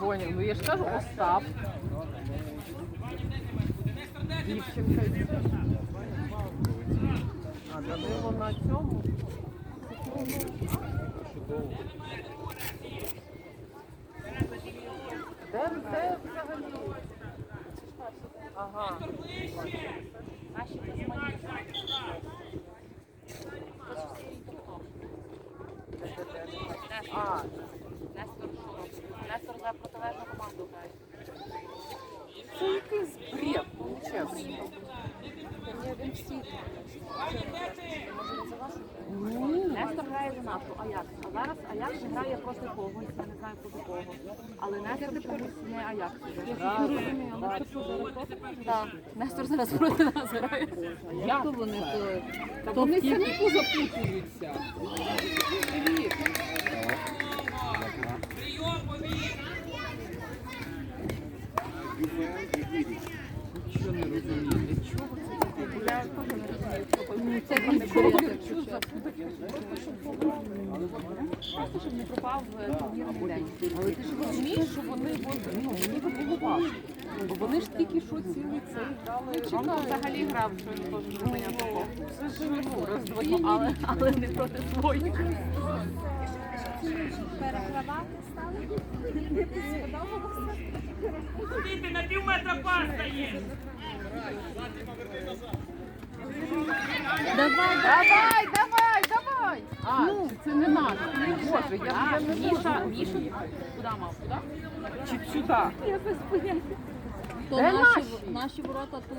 Поняв. Ну я ж кажу, Остап. Дівчинка. А Данило на цьому. Де, де взагалі? Ага. Наші безмані. А, Нестор що робить? Нестор за протилежну команду грає. це якийсь бред, ну чесно. Ні. Нестор грає за нашу Аякс. А зараз Аякс грає проти когось, я не знаю проти кого. Але Нестор чомусь не Аякс. Нестор зараз проти нас грає. Як то вони? Та вони самі позапутуються. Привіт. Нічого не розумію. Для чого це таке? Я теж не розумію. Ну, Це якийсь Що за Просто щоб пограли. Просто щоб не пропав е, турнірний день. Але ти ж розумієш, що вони ну, мені би. Бо вони ж тільки що цілий цей грали. Ромко взагалі грав, що він теж не понятно. Це ж ну, роздвоєння. Але, але не проти своїх. Перегравати стали? Не сподобалося? На пів метра паста є. Давай, давай, давай. А, ну, це не надо. Боже, я, я не Міша. Міша, куди мав? Куди? Чи сюди? Я без поняття. То Де наші, наші? наші ворота тут.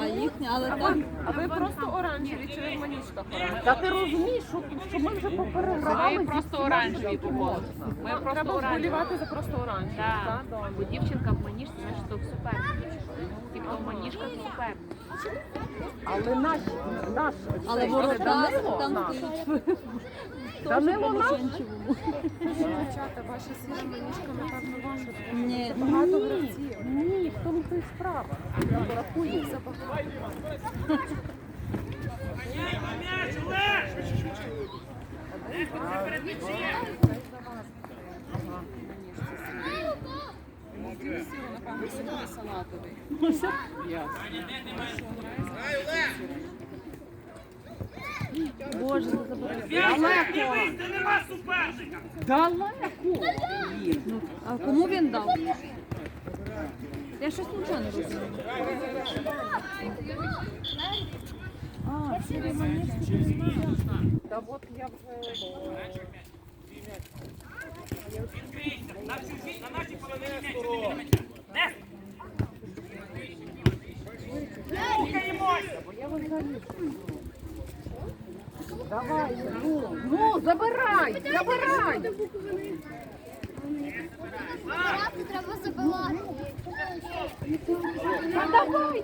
А їхні, але там ви, а ви просто оранжеві чи ви манічка Та ти розумієш, що, що ми вже попереграли. Ми просто оранжеві. Ми просто Треба оранжеві. вболівати за просто оранжеві. Так, так, добре. бо дівчинка в маніжці, значить, то суперник. І хто в маніжках суперник. Але наш, наш, але цей, ворота Данило там наш. стоїть. Данило наш. Дівчата, ваша сіра манішка, напевно, ваша. Ні, Багато Ні, гравців. ні, в тому то й справа. Рахує. Забагато. Боже, це забирай. М'яч, дивись, де. Далеко. А кому він дав? Я щось нічого не розумію. А, от я вже... На! Давай, ну, ну, забирай, забирай. Треба забивати. Та давай,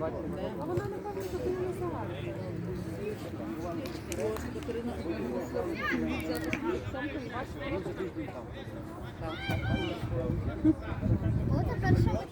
О, тепер ще не паса.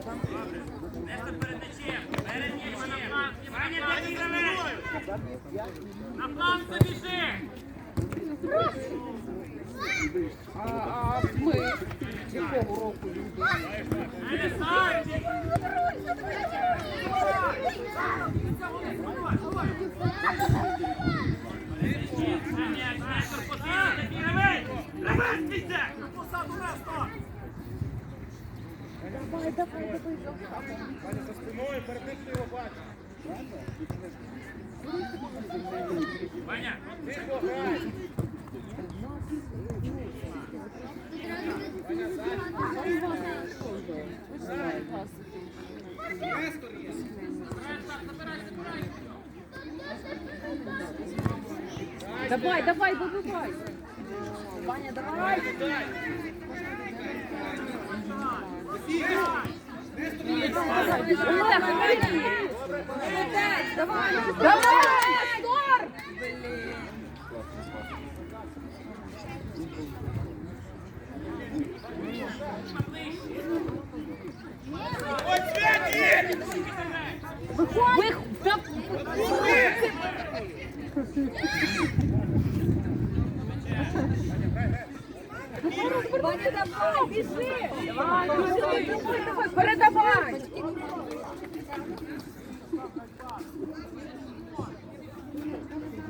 Нестор перед м'ячем, перед м'ячем. Ваня, добігали! На план забіжи! А, а ми якого року М'яч, м'яч, корпусивний, такий ревень! Ревень, бійте! Посаду Ресто! Ваня, Давай, давай, вибивай. Ваня, давай. Давай! Артур! Виходь! Ваня, давай, біжи! Давай, Передавай! Передавай!